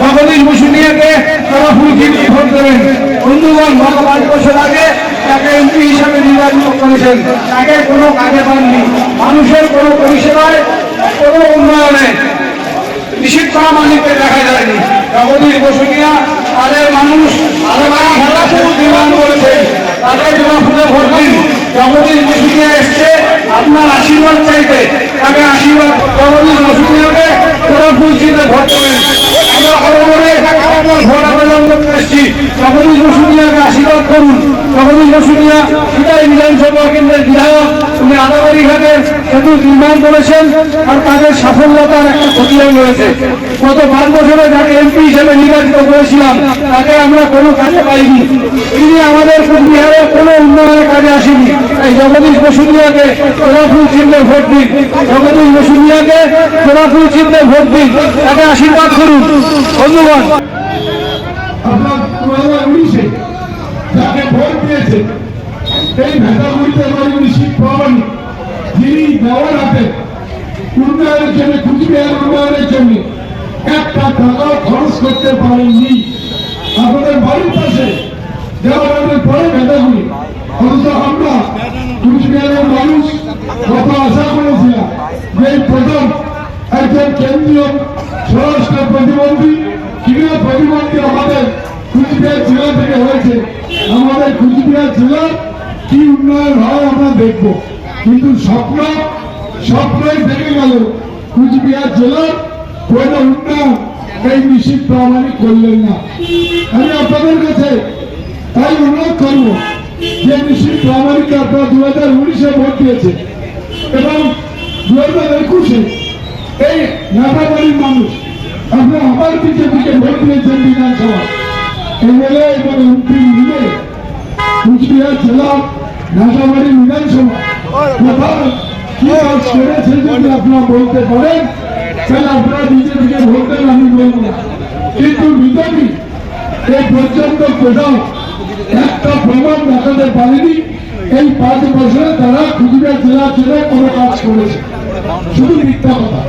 জগদীশ বসুনিয়াকে তারা ফুলকি দিয়ে ভোট দেবেন বন্ধুগণ গত পাঁচ বছর আগে তাকে এমপি হিসাবে নির্বাচিত করেছেন। তাকে কোনো কাজে পাননি। মানুষের কোনো পরিষেবায় কোনো উন্নয়নে নিষিদ্ধ মালিককে দেখা যায়নি। জগদীশ বসুনিয়া তাদের মানুষ নির্মাণ করেছে। তাদের জন্য ভোট দিন। জগদীশ বসুনিয়া এসছে আপনার আশীর্বাদ চাইতে। তাকে আশীর্বাদ জগদীশ বসুনিয়াকে তোরা ফুল চিনে ভোট দেবেন আমরা খবরে আশীর্বাদ করুন। জগদীশ বসুনিয়া সেটাই বিধানসভা কেন্দ্রের বিধায়ক উনি আদাবাড়ি ঘাটে সেতু নির্মাণ করেছেন আর তাদের সাফল্যতার একটা প্রতিদান রয়েছে। গত পাঁচ বছরে যাকে এমপি হিসেবে নির্বাচিত করেছিলাম, তাকে আমরা কোনো কাজে পাইনি। তিনি আমাদের কুচবিহারে কোনো উন্নয়নের কাজে আসেনি। তাই জগদীশ বসুনিয়াকে তোরাফুল চিহ্নে ভোট দিন। জগদীশ বসুনিয়াকে তোরাফুল চিহ্নে ভোট দিন। তাকে আশীর্বাদ করুন। বন্ধুগণ আপনার দু হাজার উনিশে যাকে ভোট দিয়েছে এই ভেটাগুড়িতে এবার নিশ্চিত পাবেন যিনি দেওয়ার হাতে উন্নয়নের জন্য কুচবিহার উন্নয়নের জন্য একটা টাকাও খরচ প্রতিমন্ত্রী ক্রীড়া প্রতিমন্ত্রী কুচবিহার জেলার কি উন্নয়ন হয় আমরা দেখব। কিন্তু স্বপ্ন, স্বপ্নই থেকে গেল। কুচবিহার জেলার কোনো উন্নয়ন এই নিশ্চিত প্রামাণিক করলেন না। আমি আপনাদের কাছে তাই অনুরোধ করব যে নিশ্চিত প্রামাণিক আপনারা দু হাজার উনিশে ভোট দিয়েছে এবং দু হাজার একুশে এই নাটাবাড়ির মানুষ আপনারা আবার বিজেপিকে ভোট দিয়েছেন বিধানসভা এমএলএ এবং এমপি মিলে কুচবিহার জেলা নাটাবাড়ি বিধানসভা কোথাও কি কাজ করেছে যদি আপনারা বলতে পারেন তাহলে আপনারা বিজেপিকে ভোট দেন আমি বলব না কিন্তু বিজেপি এই পর্যন্ত কোথাও একটা প্রমাণ দেখাতে পারেনি এই পাঁচ বছরে তারা কুচবিহার জেলার জন্য কোনো কাজ করেছে। শুধু মিথ্যা কথা।